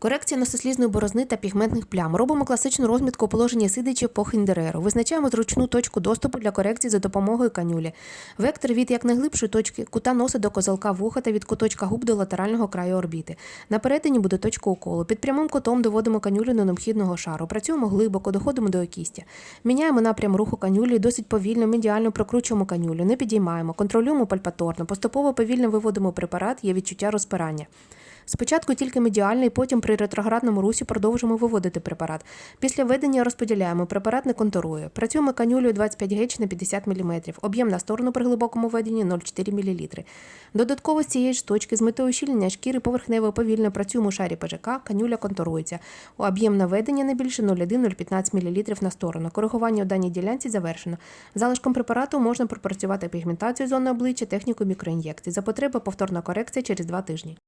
Корекція носослізної борозни та пігментних плям. Робимо класичну розмітку у положенні сидячи по хіндереру. Визначаємо зручну точку доступу для корекції за допомогою канюлі. Вектор від якнайглибшої точки кута носа до козелка вуха та від куточка губ до латерального краю орбіти. На буде точка уколу. Під прямим кутом доводимо канюлю до необхідного шару. Працюємо глибоко, доходимо до окістя. Міняємо напрям руху канюлі досить повільно, медіально прокручуємо канюлю, не підіймаємо, контролюємо пальпаторно, поступово повільно виводимо препарат, є відчуття розпирання. Спочатку тільки медіальний, потім при ретроградному русі продовжуємо виводити препарат. Після введення розподіляємо, препарат не контурує. Працюємо канюлею 25 геч на 50 мм, об'єм на сторону при глибокому введенні 0,4 мл. Додатково з цієї ж точки з метою ущільнення шкіри поверхнево повільно працюємо у шарі ПЖК, канюля контурується. Об'єм наведення не більше 0,1-0,15 мл на сторону. Коригування у даній ділянці завершено. Залишком препарату можна пропрацювати пігментацію зони обличчя технікою мікроін'єкцій. За потреби повторна корекція через 2 тижні.